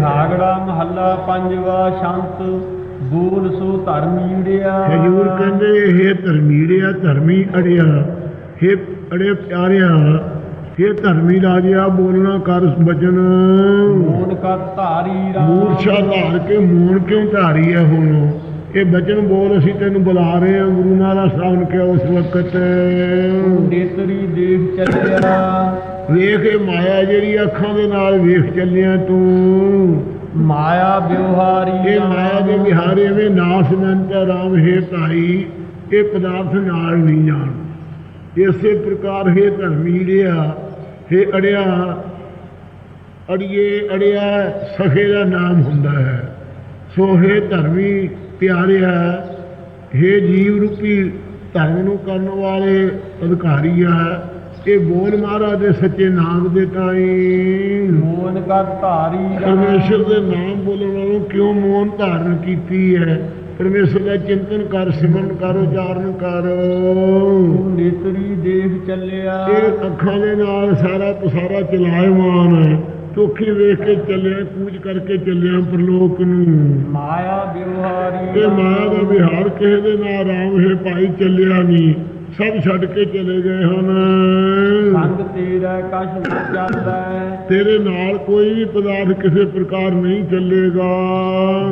ਬਿਹਾਗੜਾ ਮਹੱਲਾ ਪੰਜਵਾ ਸ਼ੰਤ ਬੋਲ ਸੋ ਧਰਮੀੜਿਆ ਹਜੂਰ ਕਹਿੰਦੇ ਇਹ ਧਰਮੀੜਿਆ ਧਰਮੀ ਅੜਿਆ। ਇਹ ਅੜੇ ਪਿਆਰਿਆ ਇਹ ਧਰਮੀ ਰਾਜਿਆ ਬੋਲਣਾ ਕਰ ਬਚਨ। ਮੋਨ ਕਤ ਧਾਰੀ ਰਾਮ। ਮੂਰਛਾ ਧਾਰ ਕੇ ਮੂਣ ਕਿਉਂ ਧਾਰੀ ਹੈ ਹੁਣ? ਇਹ ਬਚਨ ਬੋਲ ਅਸੀਂ ਤੈਨੂੰ ਬੁਲਾ ਰਹੇ ਹਾਂ ਗੁਰੂ ਮਹਾਰਾਜ ਸਾਹਿਬ ਨੇ ਕਿਹਾ ਉਸ ਵਕਤ ਨੇਤਰੀ ਦੇਖ ਚੱਲਿਆ। ਵੇਖ ਇਹ ਮਾਇਆ ਜਿਹੜੀ ਅੱਖਾਂ ਦੇ ਨਾਲ ਵੇਖ ਚੱਲਿਆ ਤੂੰ। ਮਾਇਆ ਵਿਵਹਾਰੀ ਇਹ ਮਾਇਆ ਦੇ ਵਿਹਾਰੇ ਵੇ ਨਾਸ ਮੰਤ ਰਾਮ ਹੈ ਭਾਈ ਇਹ ਪਦਾਰਥ ਨਾਲ ਨਹੀਂ ਜਾਣ। ਇਸੇ ਪ੍ਰਕਾਰ ਹੈ ਧਰਮੀੜਿਆ ਹੈ ਅੜਿਆ ਅੜੀਏ ਅੜਿਆ ਸਖੇ ਦਾ ਨਾਮ ਹੁੰਦਾ ਹੈ। ਸੋ ਹੈ ਧਰਮੀ ਪਿਆਰਿਆ ਹੈ ਜੀਵ ਰੂਪੀ ਧਰਮ ਨੂੰ ਕਰਨ ਵਾਲੇ ਅਧਿਕਾਰੀ ਆ ਇਹ ਬੋਲ ਮਹਾਰਾਜ ਦੇ ਸੱਚੇ ਨਾਮ ਦੇ ਤਾਈ। ਮੋਨ ਕਤ ਧਾਰੀ ਰਾਮ ਪਰਮੇਸ਼ਰ ਦੇ ਨਾਮ ਬੋਲਣ ਵਾਲੋਂ ਕਿਉਂ ਮੌਨ ਧਾਰਨ ਕੀਤੀ ਹੈ? ਪਰਮੇਸ਼ਰ ਦਾ ਚਿੰਤਨ ਕਰ ਸਿਮਰਨ ਕਰ ਉਚਾਰਨ ਕਰ। ਨੇਤਰੀ ਦੇਖ ਚੱਲਿਆ। ਇਹ ਅੱਖਾਂ ਦੇ ਨਾਲ ਸਾਰਾ ਪਸਾਰਾ ਚਲਾਇਮਾਨ ਹੈ। ਚੋਖੀ ਵੇਖ ਕੇ ਚੱਲਿਆ ਕੂਚ ਕਰਕੇ ਚੱਲਿਆ ਪ੍ਰਲੋਕ ਨੂੰ। ਮਾਇਆ ਇਹ ਮਾਇਆ ਦਾ ਵਿਹਾਰ ਕਿਸੇ ਦੇ ਨਾਲ ਰਾਮ ਹੈ ਭਾਈ ਚੱਲਿਆ ਨਹੀਂ। ਸਭ ਛੱਡ ਕੇ ਚਲੇ ਗਏ ਹਨ। ਸੰਗ ਤੇਰਾ ਚੱਲਦਾ। ਨਾਲ ਕੋਈ ਵੀ ਪਦਾਰਥ ਕਿਸੇ ਪ੍ਰਕਾਰ ਨਹੀਂ ਚੱਲੇਗਾ।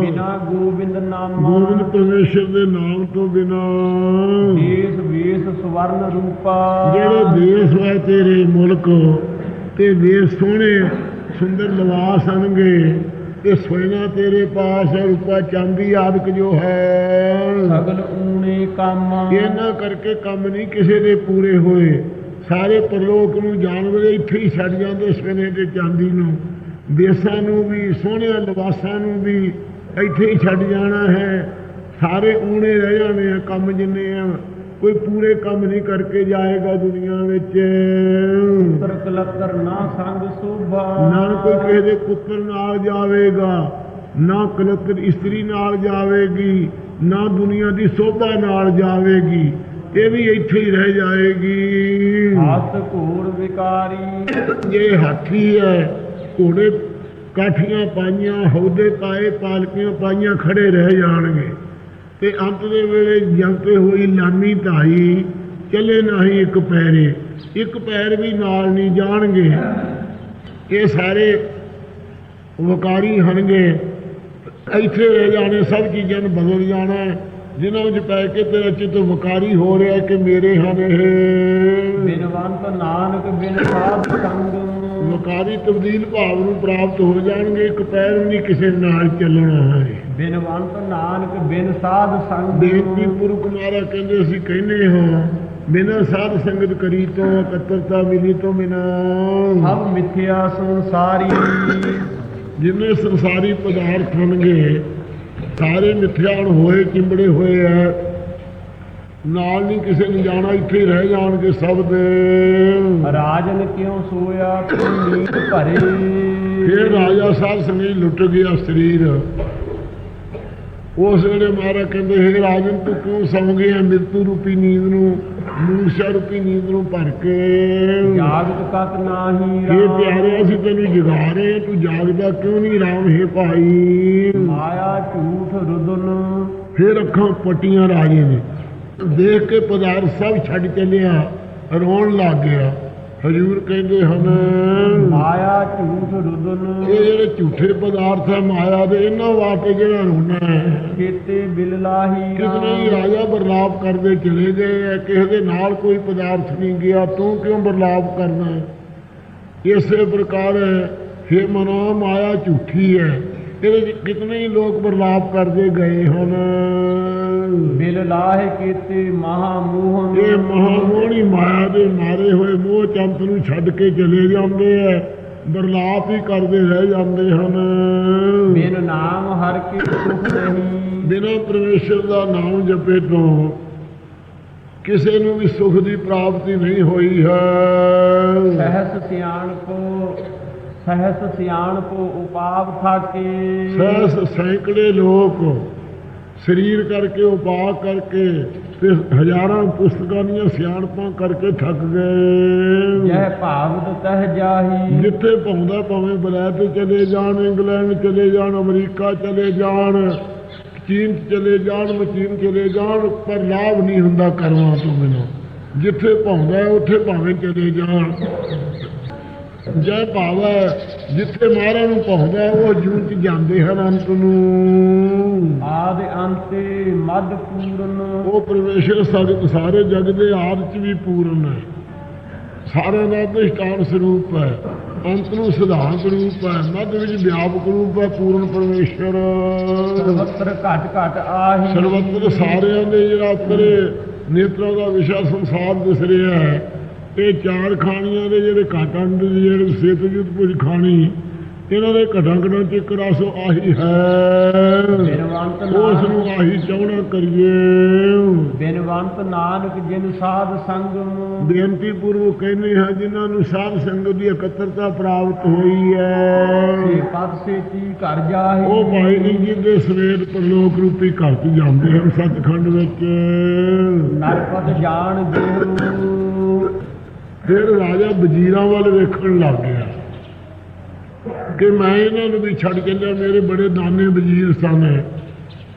ਬਿਨਾ ਗੋਬਿੰਦ ਨਾਮ। ਗੋਬਿੰਦ ਪਰਮੇਸ਼ਰ ਦੇ ਨਾਮ ਤੋਂ ਬਿਨਾ। ਦੇਸ ਵੇਸ ਸਵਰਨ ਰੂਪਾ। ਜਿਹੜੇ ਦੇਸ਼ ਹੈ ਤੇਰੇ ਮੁਲਕ ਤੇ ਦੇਸ਼ ਸੋਹਣੇ ਸੁੰਦਰ ਲਿਬਾਸ ਹਨਗੇ ਤੇ ਸੋਇਨਾ ਤੇਰੇ ਪਾਸ ਹੈ ਰੂਪਾ ਚਾਂਦੀ ਆਦਿਕ ਜੋ ਹੈ। ਸਗਲ ਊਣੇ ਕੰਮ। ਇਹਨਾਂ ਕਰਕੇ ਕੰਮ ਨਹੀਂ ਕਿਸੇ ਦੇ ਪੂਰੇ ਹੋਏ। ਸਾਰੇ ਪਰਲੋਕ ਨੂੰ ਜਾਨਵਰ ਇੱਥੇ ਹੀ ਛੱਡ ਜਾਂਦੇ ਸਵੇਨੇ ਤੇ ਚਾਂਦੀ ਨੂੰ। ਦੇਸਾਂ ਨੂੰ ਵੀ ਸੋਹਣਿਆਂ ਲਿਬਾਸਾਂ ਨੂੰ ਵੀ ਇੱਥੇ ਹੀ ਛੱਡ ਜਾਣਾ ਹੈ। ਸਾਰੇ ਊਣੇ ਰਹਿ ਜਾਣੇ ਆ ਕੰਮ ਜਿੰਨੇ ਆ। ਕੋਈ ਪੂਰੇ ਕੰਮ ਨਹੀਂ ਕਰਕੇ ਜਾਏਗਾ ਦੁਨੀਆ ਵਿੱਚ। ਕਲਤਰ ਨਾ ਸੰਗ ਸੋਭਾ। ਨਾ ਕੋਈ ਕਿਸੇ ਦੇ ਪੁੱਤਰ ਨਾਲ ਜਾਵੇਗਾ ਨਾ ਕਲਤਰ ਇਸਤਰੀ ਨਾਲ ਜਾਵੇਗੀ ਨਾ ਦੁਨੀਆ ਦੀ ਸੋਭਾ ਨਾਲ ਜਾਵੇਗੀ ਇਹ ਵੀ ਇੱਥੇ ਹੀ ਰਹਿ ਜਾਏਗੀ। ਹੱਥ ਘੋੜ ਵਿਕਾਰੀ। ਇਹ ਹਾਥੀ ਹੈ ਘੋੜੇ ਕਾਠੀਆਂ ਪਾਈਆਂ ਹੌਦੇ ਪਾਏ ਪਾਲਕੀਆਂ ਪਾਈਆਂ ਖੜੇ ਰਹਿ ਜਾਣਗੇ। ਤੇ ਅੰਤ ਦੇ ਵੇਲੇ ਜੰਤੇ ਹੋਈ ਲਾਮੀ ਧਾਈ ਚੱਲੇ ਨਹੀਂ ਇੱਕ ਪੈਰੇ। ਇੱਕ ਪੈਰ ਵੀ ਨਾਲ ਨਹੀਂ ਜਾਣਗੇ। ਇਹ ਸਾਰੇ ਵਕਾਰੀ ਹਨਗੇ ਇੱਥੇ ਰਹਿ ਜਾਣੇ ਸਭ ਚੀਜ਼ਾਂ ਨੂੰ ਬਦਲ ਜਾਣਾ। ਜਿਨ੍ਹਾਂ ਵਿੱਚ ਪੈ ਕੇ ਤੇਰਾ ਚਿੱਤ ਵਕਾਰੀ ਹੋ ਰਿਹਾ ਕਿ ਮੇਰੇ ਹਨ ਇਹ। ਬਿਨਵੰਤ ਨਾਨਕ ਬਿਨ ਸਾਧ ਸੰਗ। ਵਕਾਰੀ ਤਬਦੀਲ ਭਾਵ ਨੂੰ ਪ੍ਰਾਪਤ ਹੋ ਜਾਣਗੇ ਇੱਕ ਪੈਰ ਵੀ ਨਹੀਂ ਕਿਸੇ ਨਾਲ ਚੱਲਣਾ ਹੈ। ਬਿਨਵੰਤ ਨਾਨਕ ਬਿਨ ਸਾਧ ਸੰਗ। ਬੇਨਤੀ ਪੁਰਖ ਮਾਰਾ ਕਹਿੰਦੇ ਅਸੀਂ ਕਹਿੰਦੇ ਹਾਂ ਬਿਨਾਂ ਸਾਧ ਸੰਗਤ ਕਰੀ ਤੋਂ ਇਕੱਤਰਤਾ ਮਿਲੀ ਤੋਂ ਬਿਨਾਂ। ਸਭ ਮਿਥਿਆ ਸੰਸਾਰੀ। ਜਿੰਨੇ ਸੰਸਾਰੀ ਪਦਾਰਥ ਹੋਣਗੇ ਸਾਰੇ ਮਿੱਥਿਆਣ ਹੋਏ ਚਿੰਬੜੇ ਹੋਏ ਆ। ਨਾਲ ਨਹੀਂ ਕਿਸੇ ਨੂੰ ਜਾਣਾ ਇੱਥੇ ਰਹਿ ਜਾਣਗੇ ਸਭ ਦੇ। ਰਾਜਨ ਕਿਉ ਸੋਇਆ? ਤੂੰ ਨੀਂਦ ਭਰੇ। ਫਿਰ ਰਾਜਾ ਸਾਹਿਬ ਸੰਗੀ ਲੁੱਟ ਗਿਆ ਸਰੀਰ। ਉਸ ਵੇਲੇ ਮਹਾਰਾ ਕਹਿੰਦੇ ਹੈ ਰਾਜਨ ਤੂੰ ਕਿਉਂ ਸੌਂ ਗਿਆ? ਮਿਰਤੂ ਰੂਪੀ ਨੀਂਦ ਨੂੰ ਮੂਰਛਾ ਰੂਪੀ ਨੀਂਦ ਨੂੰ ਭਰ ਕੇ। ਜਾਗਤ ਕਤ ਨਾਹੀ ਇਹ ਰਾਮ। ਪਿਆਰੇ ਅਸੀਂ ਤੈਨੂੰ ਜਗਾ ਰਹੇ ਤੂੰ ਜਾਗਦਾ ਕਿਉਂ ਨਹੀਂ ਰਾਮ ਹੈ ਭਾਈ? ਮਾਇਆ ਝੂਠ ਰੁਦਨ। ਫਿਰ ਅੱਖਾਂ ਪੱਟੀਆਂ ਰਾਜੇ ਨੇ। ਦੇਖ ਕੇ ਪਦਾਰਥ ਸਭ ਛੱਡ ਚੱਲਿਆ ਰੋਣ ਲੱਗ ਗਿਆ। ਹਜੂਰ ਕਹਿੰਦੇ ਹਨ ਮਾਇਆ ਝੂਠ ਰੁਦਨ। ਇਹ ਜਿਹੜੇ ਝੂਠੇ ਪਦਾਰਥ ਹੈ ਮਾਇਆ ਦੇ ਇਹਨਾਂ ਵਾਸਤੇ ਜਿਹੜਾ ਰੋਣਾ ਹੈ। ਖੇਤੇ ਬਿਲ ਲਾਹੀ ਕਿਤਨੇ ਹੀ ਰਾਜਾ ਬਰਲਾਪ ਕਰਦੇ ਚਲੇ ਗਏ ਆ ਕਿਸੇ ਦੇ ਨਾਲ ਕੋਈ ਪਦਾਰਥ ਨਹੀਂ ਗਿਆ ਤੂੰ ਕਿਉਂ ਬਰਲਾਪ ਕਰਨਾ ਹੈ? ਇਸੇ ਪ੍ਰਕਾਰ ਹੈ ਮਨੋ ਮਾਇਆ ਝੂਠੀ ਹੈ। ਇਹਦੇ ਕਿਤਨੇ ਹੀ ਲੋਕ ਬਰਲਾਪ ਕਰਦੇ ਗਏ ਹਨ। ਲਾਹੇ ਕੀਤੇ ਮਹਾ ਮੋਹਨ ਇਹ ਮਹਾਮੋਹਣੀ ਮਾਇਆ ਦੇ ਮਾਰੇ ਹੋਏ ਮੋਹ ਚੰਤ ਨੂੰ ਛੱਡ ਕੇ ਚਲੇ ਜਾਂਦੇ ਆ ਬਰਲਾਪ ਹੀ ਕਰਦੇ ਰਹਿ ਜਾਂਦੇ ਹਨ। ਬਿਨ ਨਾਮ ਹਰ ਕੇ ਸੁਖ ਨਹੀਂ। ਬਿਨਾਂ ਪਰਮੇਸ਼ਰ ਦਾ ਨਾਮ ਜਪੇ ਤੋਂ ਕਿਸੇ ਨੂੰ ਵੀ ਸੁਖ ਦੀ ਪ੍ਰਾਪਤੀ ਨਹੀਂ ਹੋਈ ਹੈ। ਸਹਸ ਸਿਆਣ ਕੋ ਸਹਸ ਸਿਆਣ ਕੋ ਉਪਾਵ ਥਾਕੇ। ਸਹਿਸ ਸੈਂਕੜੇ ਲੋਕ ਸਰੀਰ ਕਰਕੇ ਉਪਾਅ ਕਰਕੇ ਤੇ ਹਜ਼ਾਰਾਂ ਪੁਸਤਕਾਂ ਦੀਆਂ ਸਿਆਣਪਾਂ ਕਰਕੇ ਥੱਕ ਗਏ। ਜਹ ਭਾਵਤ ਤਹ ਜਾਹੀ। ਜਿੱਥੇ ਪਾਉਂਦਾ ਭਾਵੇਂ ਬਲੈਤ ਚਲੇ ਜਾਣ ਇੰਗਲੈਂਡ ਚਲੇ ਜਾਣ ਅਮਰੀਕਾ ਚਲੇ ਜਾਣ ਚੀਨ ਚਲੇ ਜਾਣ ਮਚੀਨ ਚਲੇ ਜਾਣ ਪਰ ਲਾਭ ਨਹੀਂ ਹੁੰਦਾ ਕਰਮਾਂ ਤੋਂ ਬਿਨਾਂ। ਜਿੱਥੇ ਪਾਉਂਦਾ ਉੱਥੇ ਭਾਵੇਂ ਚਲੇ ਜਾਣ। ਜੈ ਭਾਵਾ ਜਿੱਥੇ ਮਹਾਰਾਜ ਨੂੰ ਪਾਉਂਦਾ ਉਹ ਜੂਨ ਚ ਜਾਂਦੇ ਹਨ ਅੰਤ ਨੂੰ। ਆਦ ਅੰਤੇ ਮਦ ਪੂਰਨ। ਉਹ ਪਰਮੇਸ਼ਰ ਸਗਤ ਸਾਰੇ ਜਗ ਦੇ ਆਦ ਚ ਵੀ ਪੂਰਨ ਹੈ। ਸਾਰਿਆਂ ਦਾ ਅਧਿਸ਼ਟਾਨ ਸਰੂਪ ਹੈ। ਅੰਤ ਨੂੰ ਸਿਧਾਂਤ ਰੂਪ ਹੈ ਮੱਧ ਵਿੱਚ ਵਿਆਪਕ ਰੂਪ ਹੈ ਪੂਰਨ ਪਰਮੇਸ਼ਰ। ਸਰਵਤਰ ਘਟ ਘਟ ਆਹੀ। ਸਰਵਤਰ ਸਾਰਿਆਂ ਦੇ ਜਿਹੜਾ ਤੇਰੇ ਨੇਤਰਾਂ ਦਾ ਵਿਸ਼ਾ ਸੰਸਾਰ ਦਿਸ ਰਿਹਾ ਹੈ ਇਹ ਚਾਰ ਖਾਣੀਆਂ ਦੇ ਜਿਹੜੇ ਘਾਟਾਂ ਦੇ ਜਿਹੜੇ ਸਿੱਤ ਜੁਤ ਪੁਜ ਖਾਣੀ ਇਹਨਾਂ ਦੇ ਘਟਾਂ ਘਟਾਂ ਚ ਇੱਕ ਰਸ ਆਹੀ ਹੈ। ਉਸ ਨੂੰ ਆਹੀ ਚਾਹਣਾ ਕਰੀਏ। ਬਿਨਵੰਤ ਨਾਨਕ ਜਿਨ ਸਾਧ ਸੰਗਮ। ਬੇਨਤੀ ਪੂਰਵਕ ਕਹਿੰਦੇ ਹਾਂ ਜਿਨ੍ਹਾਂ ਨੂੰ ਸਾਧ ਸੰਗਤ ਦੀ ਇਕੱਤਰਤਾ ਪ੍ਰਾਪਤ ਹੋਈ ਹੈ। ਪਦ ਸੇਤੀ ਘਰ ਜਾਹੀ। ਉਹ ਭਾਈ ਜੀ ਦੇ ਸਵੇਰ ਪਰਲੋਕ ਰੂਪੀ ਘਰ ਚ ਜਾਂਦੇ ਹਨ ਸੱਚਖੰਡ ਵਿੱਚ। ਨਰਪਤ ਜਾਣ ਦੇਹੁ ਫਿਰ ਰਾਜਾ ਵਜ਼ੀਰਾਂ ਵੱਲ ਵੇਖਣ ਲੱਗ ਗਿਆ ਕਿ ਮੈਂ ਇਹਨਾਂ ਨੂੰ ਵੀ ਛੱਡ ਚੱਲਿਆ ਮੇਰੇ ਬੜੇ ਦਾਨੇ ਵਜ਼ੀਰ ਸਨ।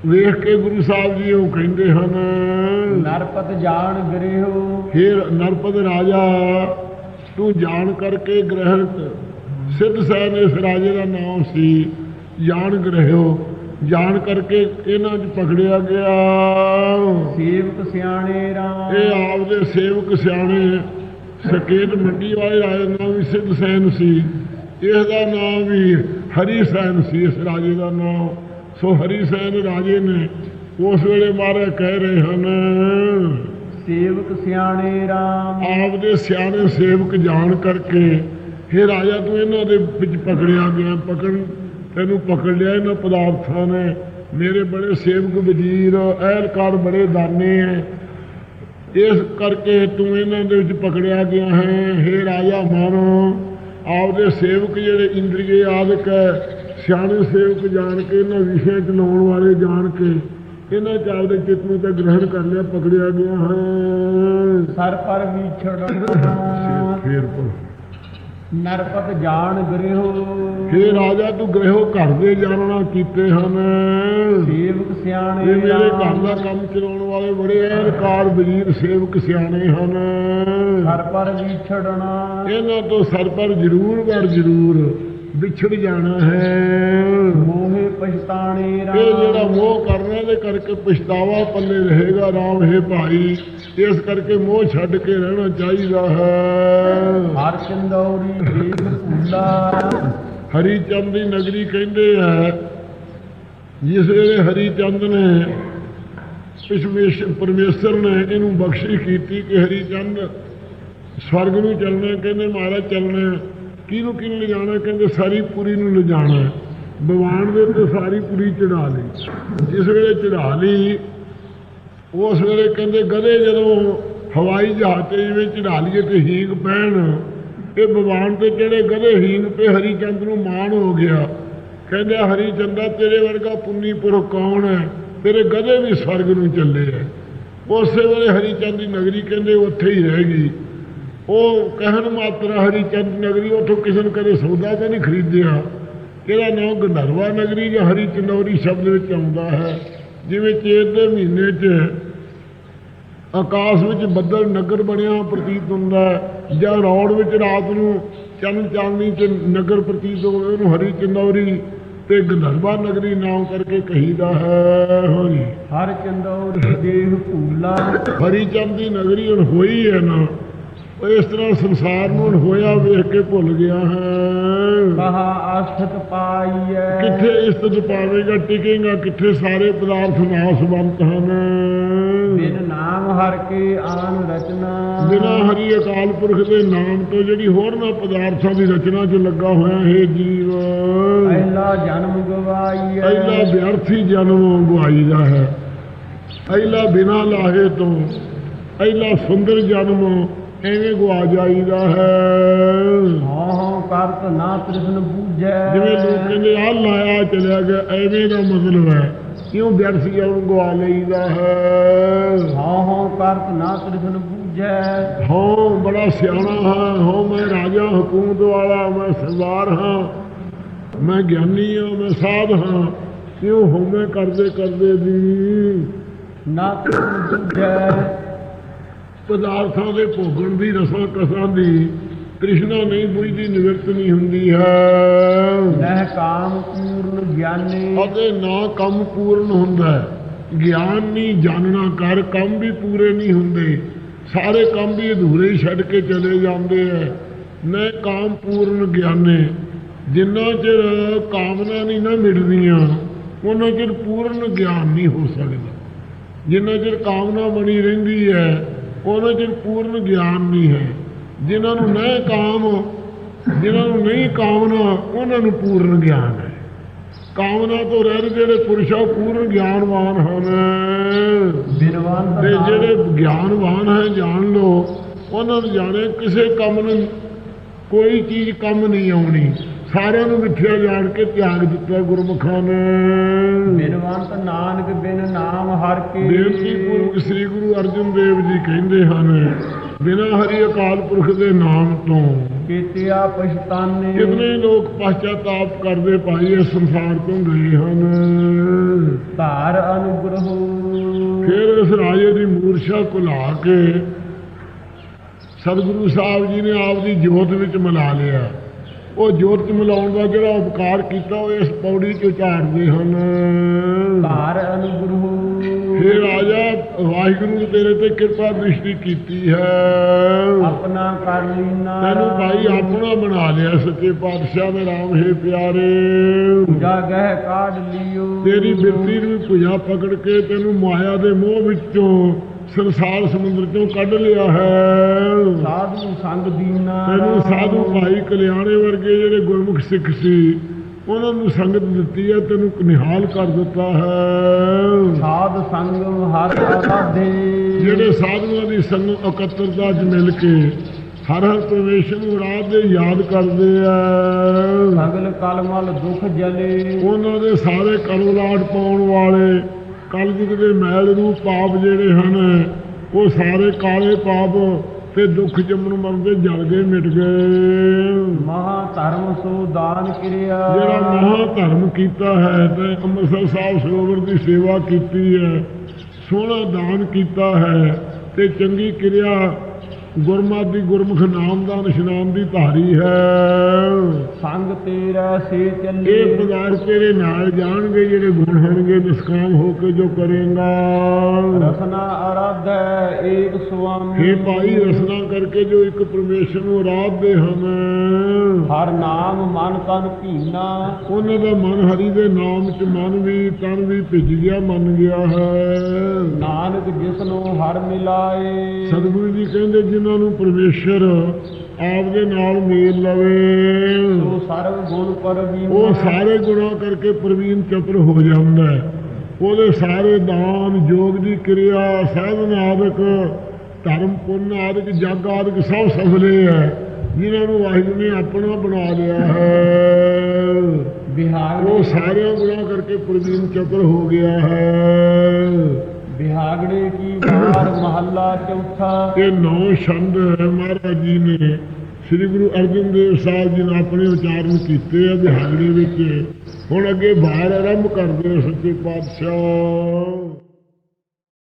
ਵੇਖ ਕੇ ਗੁਰੂ ਸਾਹਿਬ ਜੀ ਉਹ ਕਹਿੰਦੇ ਹਨ ਨਰਪਤ ਜਾਣ ਗ੍ਰਹਿਉ ਫਿਰ ਨਰਪਦ ਰਾਜਾ ਤੂੰ ਜਾਣ ਕਰਕੇ ਗ੍ਰਹਿਣ ਸਿੱਧ ਸੈਨ ਇਸ ਰਾਜੇ ਦਾ ਨਾਮ ਸੀ ਜਾਣ ਗ੍ਰਹਿਓ। ਜਾਣ ਕਰਕੇ ਇਹਨਾਂ 'ਚ ਪਕੜਿਆ ਗਿਆ। ਸੇਵਕ ਸਿਆਣੇ ਰਾਮ। ਇਹ ਆਪਦੇ ਸੇਵਕ ਸਿਆਣੇ ਸਕੇਤ ਮੰਡੀ ਵਾਲੇ ਰਾਜੇ ਦਾ ਨਾਮ ਵੀ ਸਿੱਧ ਸੈਨ ਸੀ। ਇਸ ਦਾ ਨਾਮ ਵੀ ਹਰੀ ਸੈਨ ਸੀ ਇਸ ਰਾਜੇ ਦਾ ਨਾਮ। ਸੋ ਹਰੀ ਸੈਨ ਰਾਜੇ ਨੇ ਉਸ ਵੇਲੇ ਮਾਰੇ ਕਹਿ ਰਹੇ ਹਨ ਸੇਵਕ ਸਿਆਣੇ ਰਾਮ। ਆਪਦੇ ਸਿਆਣੇ ਸੇਵਕ ਜਾਣ ਕਰਕੇ हे ਰਾਜਾ ਤੂੰ ਇਹਨਾਂ ਦੇ ਵਿੱਚ ਪਕੜਿਆ ਗਿਆ ਪਕੜ ਤੈਨੂੰ ਪਕੜ ਲਿਆ ਇਹਨਾਂ ਪਦਾਰਥਾਂ ਨੇ। ਮੇਰੇ ਬੜੇ ਸੇਵਕ ਵਜ਼ੀਰ ਅਹਿਲਕਾਰ ਬੜੇ ਦਾਨੇ ਹੈ ਇਸ ਕਰਕੇ ਤੂੰ ਇਹਨਾਂ ਦੇ ਵਿੱਚ ਪਕੜਿਆ ਗਿਆ ਹੈ। हे ਰਾਜਾ ਮਾਨੋ ਆਪਦੇ ਸੇਵਕ ਜਿਹੜੇ ਇੰਦਰੀਏ ਆਦਿਕ ਹੈ ਸਿਆਣੇ ਸੇਵਕ ਜਾਣ ਕੇ ਇਹਨਾਂ ਵਿਸ਼ਿਆਂ ਚ ਲਾਉਣ ਵਾਲੇ ਜਾਣ ਕੇ ਇਹਨਾਂ ਚ ਆਪਦੇ ਚਿੱਤ ਨੂੰ ਤਾਂ ਗ੍ਰਹਿਣ ਕਰ ਲਿਆ ਪਕੜਿਆ ਗਿਆ ਹੈ। ਸਰ ਪਰ ਵਿਛੜਨਾ ਫੇਰ ਤੋਂ ਨਰਪਤ ਜਾਣ ਗ੍ਰਹਿਉ ਫੇਰ ਰਾਜਾ ਤੂੰ ਗ੍ਰਹਿਓ ਘਰ ਦੇ ਜਾਣਨਾ ਕੀਤੇ ਹਨ। ਸੇਵਕ ਇਹ ਸਿਆਣੇ ਮੇਰੇ ਘਰ ਦਾ ਕੰਮ ਚਲਾਉਣ ਵਾਲੇ ਬੜੇ ਅਹਿਲਕਾਰ ਵਜ਼ੀਰ ਸੇਵਕ ਸਿਆਣੇ ਹਨ। ਸਰ ਪਰ ਵਿਛੜਨਾ ਇਹਨਾਂ ਤੋਂ ਸਰ ਪਰ ਜ਼ਰੂਰ ਵਰ ਜ਼ਰੂਰ। ਵਿਛੜ ਜਾਣਾ ਹੈ। ਮੋਹਿ ਪਛਤਾਣੇ ਰਾਮ। ਇਹ ਜਿਹੜਾ ਮੋਹ ਕਰਨਾ ਦੇ ਕਰਕੇ ਪਛਤਾਵਾ ਪੱਲੇ ਰਹੇਗਾ ਰਾਮ ਹੈ ਭਾਈ। ਇਸ ਕਰਕੇ ਮੋਹ ਛੱਡ ਕੇ ਰਹਿਣਾ ਚਾਹੀਦਾ ਹੈ। ਹਰ ਚੰਦੌਰੀ ਦੇਖ ਹਰੀ ਚੰਦ ਦੀ ਨਗਰੀ ਕਹਿੰਦੇ ਆ ਜਿਸ ਵੇਲੇ ਹਰੀ ਚੰਦ ਨੇ ਪਰਮੇਸ਼ਰ ਨੇ ਇਹਨੂੰ ਬਖਸ਼ਿਸ਼ ਕੀਤੀ ਕਿ ਹਰੀ ਚੰਦ ਸਵਰਗ ਨੂੰ ਚੱਲਣਾ ਕਹਿੰਦੇ ਮਹਾਰਾਜ ਚੱਲਣਾ ਕਿਹਨੂੰ ਕਿਹਨੂੰ ਲਿਜਾਣਾ? ਕਹਿੰਦੇ ਸਾਰੀ ਪੁਰੀ ਨੂੰ ਲਿਜਾਣਾ ਭਗਵਾਨ ਦੇ ਉੱਤੇ ਸਾਰੀ ਪੁਰੀ ਚੜਾ ਲਈ। ਜਿਸ ਵੇਲੇ ਚੜਾ ਲਈ, ਉਸ ਵੇਲੇ ਕਹਿੰਦੇ ਗਧੇ ਜਦੋਂ ਹਵਾਈ ਜਹਾਜ਼ ਤੇ ਜਿਵੇਂ ਚੜਾ ਲਈਏ ਤੇ ਹੀਂਗ ਪੈਣ ਇਹ ਭਗਵਾਨ ਤੇ ਜਿਹੜੇ ਗਧੇ ਹੀਂਗ ਤੇ ਹਰੀ ਚੰਦ ਨੂੰ ਮਾਣ ਹੋ ਗਿਆ। ਕਹਿੰਦੇ ਹਰੀ ਚੰਦਾ ਤੇਰੇ ਵਰਗਾ ਪੁੰਨੀ ਪੁਰਖ ਕੌਣ ਹੈ? ਤੇਰੇ ਗਧੇ ਵੀ ਸਵਰਗ ਨੂੰ ਚੱਲੇ ਐ ਉਸੇ ਵੇਲੇ ਹਰੀ ਚੰਦ ਦੀ ਨਗਰੀ ਕਹਿੰਦੇ ਉੱਥੇ ਹੀ ਰਹਿ ਗਈ। ਉਹ ਕਹਿਣ ਮਾਤਰ ਹਰੀ ਚੰਦ ਨਗਰੀ ਉੱਥੋਂ ਕਿਸੇ ਨੇ ਕਦੇ ਸੌਦਾ ਤਾਂ ਨਹੀਂ ਖਰੀਦਿਆ। ਇਹਦਾ ਨਾਮ ਗੰਧਰਵਾ ਨਗਰੀ ਜਾਂ ਹਰੀ ਚੰਦੌਰੀ ਸ਼ਬਦ ਵਿੱਚ ਆਉਂਦਾ ਹੈ ਜਿਵੇਂ ਚੇਤ ਦੇ ਮਹੀਨੇ 'ਚ ਆਕਾਸ਼ ਵਿੱਚ ਬੱਦਲ ਨਗਰ ਬਣਿਆ ਪ੍ਰਤੀਤ ਹੁੰਦਾ ਹੈ ਜਾਂ ਰੌੜ ਵਿੱਚ ਰਾਤ ਨੂੰ ਚੰਨ ਚਾਂਦਨੀ 'ਚ ਨਗਰ ਪ੍ਰਤੀਤ ਹੋਵੇ ਉਹਨੂੰ ਹਰੀ ਚੰਦੌਰੀ ਤੇ ਗੰਧਰਵਾ ਨਗਰੀ ਨਾਮ ਕਰਕੇ ਕਹੀਦਾ ਹੈ ਹੋਈ। ਹਰ ਚੰਦੌਰੀ ਦੇਖ ਭੂਲਾ। ਹਰੀ ਚੰਦ ਦੀ ਨਗਰੀ ਹੁਣ ਹੋਈ ਹੈ ਨਾ। ਇਸ ਤਰ੍ਹਾਂ ਸੰਸਾਰ ਨੂੰ ਹੋਇਆ ਵੇਖ ਕੇ ਭੁੱਲ ਗਿਆ ਹੈ। ਕਹਾ ਆਸਥਤ ਪਾਈਐ। ਕਿੱਥੇ ਇਸਤਤ ਪਾਵੇਗਾ ਟਿਕੇਗਾ ਕਿੱਥੇ ਸਾਰੇ ਪਦਾਰਥ ਨਾਸਵੰਤ ਹਨ। ਬਿਨ ਨਾਮ ਹਰ ਕੇ ਆਨ ਰਚਨਾ। ਬਿਨਾ ਹਰੀ ਅਕਾਲ ਪੁਰਖ ਦੇ ਨਾਮ ਤੋਂ ਜਿਹੜੀ ਹੋਰਨਾਂ ਪਦਾਰਥਾਂ ਦੀ ਰਚਨਾ 'ਚ ਲੱਗਾ ਹੋਇਆ ਹੈ ਜੀਵ। ਪਹਿਲਾ ਜਨਮ ਗਵਾਈਐ। ਪਹਿਲਾ ਵਿਅਰਥੀ ਜਨਮ ਗਵਾਈ ਦਾ ਹੈ। ਪਹਿਲਾ ਬਿਨਾ ਲਾਹੇ ਤੋਂ ਪਹਿਲਾ ਸੁੰਦਰ ਜਨਮ ਐਵੇਂ ਗਵਾ ਜਾਈਦਾ ਹੈ ਹਉ ਕਰਤ ਨਾ ਤ੍ਰਿਸ਼ਨ ਬੂਝੈ ਜਿਵੇਂ ਲੋਕ ਕਹਿੰਦੇ ਆ ਲਾਇਆ ਚਲਿਆ ਗਿਆ ਐਵੇਂ ਦਾ ਮਤਲਬ ਹੈ। ਕਿਉਂ ਵਿਅਰਥ ਜਨ ਗਵਾ ਲਈਦਾ ਹੈ। ਹਉ ਹਉ ਕਰਤ ਨਾ ਤ੍ਰਿਸ਼ਨ ਬੂਝੈ ਹਾਂ ਬੜਾ ਸਿਆਣਾ ਹਾਂ। ਹਾਂ ਮੈਂ ਰਾਜਾ ਹਕੂਮਤ ਵਾਲਾ ਮੈਂ ਸਰਦਾਰ ਹਾਂ। ਮੈਂ ਗਿਆਨੀ ਹਾਂ ਮੈਂ ਸਾਧ ਹਾਂ। ਕਿਉਂ ਹੋਵੇਂ ਕਰਦੇ ਕਰਦੇ ਦੀ? ਨਾ ਤ੍ਰਿਸ਼ਨ ਬੂਝੈ ਪਦਾਰਥਾਂ ਦੇ ਭੋਗਣ ਦੀ ਰਸਾਂ ਕਸਾਂ ਦੀ ਤ੍ਰਿਸ਼ਨਾ ਨਹੀਂ ਬੁਝਦੀ ਨਿਵਰਤ ਨਹੀਂ ਹੁੰਦੀ ਹੈ। ਨਹਿ ਕਾਮ ਪੂਰਨ ਗਿਆਨੀ। ਅਤੇ ਨਾ ਕੰਮ ਪੂਰਨ ਹੁੰਦਾ ਹੈ। ਗਿਆਨ ਨਹੀਂ ਜਾਣਨਾ ਕਰ ਕੰਮ ਵੀ ਪੂਰੇ ਨਹੀਂ ਹੁੰਦੇ। ਸਾਰੇ ਕੰਮ ਵੀ ਅਧੂਰੇ ਹੀ ਛੱਡ ਕੇ ਚਲੇ ਜਾਂਦੇ ਐ ਨਾ ਕਾਮ ਪੂਰਨ ਗਿਆਨੇ। ਜਿੰਨਾ ਚਿਰ ਕਾਮਨਾ ਨਹੀਂ ਨਾ ਮਿਟਦੀਆਂ ਉਹਨਾਂ ਚਿਰ ਪੂਰਨ ਗਿਆਨ ਨਹੀਂ ਹੋ ਸਕਦਾ। ਜਿੰਨਾ ਚਿਰ ਕਾਮਨਾ ਬਣੀ ਰਹਿੰਦੀ ਹੈ ਉਹਨਾਂ ਚਿਰ ਪੂਰਨ ਗਿਆਨ ਨਹੀਂ ਹੈ। ਜਿਨ੍ਹਾਂ ਨੂੰ ਨਾ ਕਾਮ ਜਿਨ੍ਹਾਂ ਨੂੰ ਨਹੀਂ ਕਾਮਨਾ ਉਹਨਾਂ ਨੂੰ ਪੂਰਨ ਗਿਆਨ ਹੈ। ਕਾਮਨਾ ਤੋਂ ਰਹਿਤ ਜਿਹੜੇ ਪੁਰਸ਼ ਆ ਪੂਰਨ ਗਿਆਨਵਾਨ ਹਨ। ਬਿਨਵੰਤ ਤੇ ਜਿਹੜੇ ਗਿਆਨਵਾਨ ਹੈ ਜਾਣ ਲੋ ਉਹਨਾਂ ਨੂੰ ਜਾਣੇ ਕਿਸੇ ਕੰਮ ਨੂੰ ਕੋਈ ਚੀਜ਼ ਕੰਮ ਨਹੀਂ ਆਉਣੀ। ਸਾਰਿਆਂ ਨੂੰ ਮਿੱਠਿਆ ਜਾਣ ਕੇ ਤਿਆਗ ਦਿੱਤਾ ਗੁਰਮੁਖਾਂ ਨੇ। ਬਿਨਵੰਤ ਨਾਨਕ ਬਿਨ ਨਾਮ ਹਰ ਕੇ। ਬੇਨਤੀ ਪੂਰਵਕ ਸ੍ਰੀ ਗੁਰੂ ਅਰਜਨ ਦੇਵ ਜੀ ਕਹਿੰਦੇ ਹਨ ਬਿਨਾਂ ਹਰੀ ਅਕਾਲ ਪੁਰਖ ਦੇ ਨਾਮ ਤੋਂ। ਕੀਤਿਆ ਪਛਤਾਨੇ। ਕਿਤਨੇ ਲੋਕ ਪਛਤਾਤਾਪ ਕਰਦੇ ਭਾਈ ਇਸ ਸੰਸਾਰ ਤੋਂ ਗਏ ਹਨ। ਧਾਰ ਅਨੁਗ੍ਰਹੋ। ਫਿਰ ਇਸ ਰਾਜੇ ਦੀ ਮੂਰਛਾ ਕੁਲਾ ਕੇ ਸਤਿਗੁਰੂ ਸਾਹਿਬ ਜੀ ਨੇ ਆਪ ਦੀ ਜੋਤ ਵਿੱਚ ਮਿਲਾ ਲਿਆ। ਉਹ ਜੋਤ ਮਿਲਾਉਣ ਦਾ ਜਿਹੜਾ ਉਪਕਾਰ ਕੀਤਾ ਉਹ ਇਸ ਪੌੜੀ ਚ ਉਚਾਰਦੇ ਹਨ। ਧਾਰ ਅਨੁਗ੍ਰਹੋ ਫਿਰ ਰਾਜਾ ਵਾਹਿਗੁਰੂ ਨੇ ਤੇਰੇ ਤੇ ਕਿਰਪਾ ਦ੍ਰਿਸ਼ਟੀ ਕੀਤੀ ਹੈ। ਆਪਣਾ ਕਰ ਲੀਨਾ। ਤੈਨੂੰ ਭਾਈ ਆਪਣਾ ਬਣਾ ਲਿਆ ਸੱਚੇ ਪਾਤਸ਼ਾਹ ਦੇ ਰਾਮ ਹੈ ਪਿਆਰੇ। ਜਗਹਿ ਕਾਢ ਲਿਓ। ਤੇਰੀ ਬਿਰਤੀ ਨੂੰ ਭੁਜਾ ਪਕੜ ਕੇ ਤੈਨੂੰ ਮਾਇਆ ਦੇ ਮੋਹ ਵਿੱਚੋਂ ਸੰਸਾਰ ਸਮੁੰਦਰ ਚੋਂ ਕੱਢ ਲਿਆ ਹੈ। ਸਾਧੂ ਸੰਗ ਦੀਨਾ। ਤੈਨੂੰ ਸਾਧੂ ਭਾਈ ਕਲਿਆਣੇ ਵਰਗੇ ਜਿਹੜੇ ਗੁਰਮੁਖ ਸਿੱਖ ਸੀ ਉਹਨਾਂ ਨੂੰ ਸੰਗਤ ਦਿੱਤੀ ਹੈ ਤੈਨੂੰ ਨਿਹਾਲ ਕਰ ਦਿੱਤਾ ਹੈ। ਸਾਧ ਸੰਗਮ ਹਰ ਆਰਾਧੇ ਜਿਹੜੇ ਸਾਧੂਆਂ ਦੀ ਸੰਗ ਇਕੱਤਰਤਾ 'ਚ ਮਿਲ ਕੇ ਹਰ ਹਰ ਪ੍ਰਵੇਸ਼ ਨੂੰ ਰਾਤ ਦੇ ਯਾਦ ਕਰਦੇ ਆ। ਸਗਲ ਕਲਮਲ ਦੁਖ ਜਲੇ। ਉਹਨਾਂ ਦੇ ਸਾਰੇ ਕਲਵਲਾਟ ਪਾਉਣ ਵਾਲੇ ਕਲਯੁਗ ਦੇ ਮੈਲ ਨੂੰ ਪਾਪ ਜਿਹੜੇ ਹਨ ਉਹ ਸਾਰੇ ਕਾਲੇ ਪਾਪ ਤੇ ਦੁੱਖ ਜੰਮਣ ਮਰਨ ਦੇ ਜਲ ਗਏ ਮਿਟ ਗਏ। ਮਹਾ ਧਰਮ ਸੋ ਦਾਨ ਕਿਰਿਆ। ਜਿਹੜਾ ਮਹਾ ਧਰਮ ਕੀਤਾ ਹੈ ਤੇ ਅੰਮ੍ਰਿਤਸਰ ਸਾਹਿਬ ਸਰੋਵਰ ਦੀ ਸੇਵਾ ਕੀਤੀ ਹੈ ਸੋਹਣਾ ਦਾਨ ਕੀਤਾ ਹੈ ਤੇ ਚੰਗੀ ਕਿਰਿਆ ਗੁਰਮਤਿ ਦੀ ਗੁਰਮੁਖ ਨਾਮ ਦਾ ਇਸ਼ਨਾਨ ਦੀ ਧਾਰੀ ਹੈ। ਸੰਗ ਤੇਰਾ ਸੇ ਇਹ ਚੱਲੇ ਪਦਾਰਥ ਤੇਰੇ ਨਾਲ ਜਾਣਗੇ ਜਿਹੜੇ ਗੁਣ ਹੋਣਗੇ ਨਿਸਕਾਮ ਹੋ ਕੇ ਜੋ ਕਰੇਗਾ। ਰਸਨਾ ਆਰਾਧੈ ਏਕ ਸੁਆਮੀ। हे ਭਾਈ ਰਸਨਾ ਕਰਕੇ ਜੋ ਇੱਕ ਪਰਮੇਸ਼ਰ ਨੂੰ ਆਰਾਧਦੇ ਹਨ। ਹਰ ਨਾਮ ਮਨ ਤਨ ਭੀਨਾ। ਉਹਨਾਂ ਦਾ ਮਨ ਹਰੀ ਦੇ ਨਾਮ ਚ ਮਨ ਵੀ ਤਨ ਵੀ ਭਿੱਜ ਗਿਆ ਮੰਨ ਗਿਆ ਹੈ। ਨਾਨਕ ਜਿਸ ਨੂੰ ਹਰ ਮਿਲਾਏ। ਸਤਿਗੁਰੂ ਜੀ ਕਹਿੰਦੇ ਜਿਨ੍ਹਾਂ ਨੂੰ ਪਰਮੇਸ਼ਰ ਆਪ ਦੇ ਨਾਲ ਮੇਲ ਲਵੇ। ਗੁਣ ਪਰਵੀਨ ਉਹ ਸਾਰੇ ਗੁਣਾਂ ਕਰਕੇ ਪ੍ਰਵੀਨ ਚਤੁਰ ਹੋ ਜਾਂਦਾ ਹੈ। ਉਹਦੇ ਸਾਰੇ ਦਾਨ ਯੋਗ ਦੀ ਕਿਰਿਆ ਸਾਧਨ ਆਦਿਕ ਧਰਮ ਪੁੰਨ ਆਦਿਕ ਜਗ ਆਦਿਕ ਸਭ ਸਫਲੇ ਹੈ ਜਿਨ੍ਹਾਂ ਨੂੰ ਵਾਹਿਗੁਰੂ ਨੇ ਆਪਣਾ ਬਣਾ ਲਿਆ ਹੈ। ਉਹ ਸਾਰਿਆਂ ਗੁਣਾਂ ਕਰਕੇ ਪ੍ਰਵੀਨ ਚਤੁਰ ਹੋ ਗਿਆ ਹੈ। ਬਿਹਾਗੜੇ ਕੀ ਵਾਰ ਮਹੱਲਾ ਚੌਥਾ। ਇਹ ਨੌ ਛੰਦ ਮਹਾਰਾਜ ਜੀ ਨੇ। ਸ੍ਰੀ ਗੁਰੂ ਅਰਜਨ ਦੇਵ ਸਾਹਿਬ ਜੀ ਨੇ ਆਪਣੇ ਉਚਾਰਨ ਕੀਤੇ ਆ ਬਿਹਾਰੀ ਵਿੱਚ। ਹੁਣ ਅੱਗੇ ਬਾਹਰ ਆਰੰਭ ਕਰਦੇ ਆ ਸੱਚੇ ਪਾਤਸ਼ਾਹ।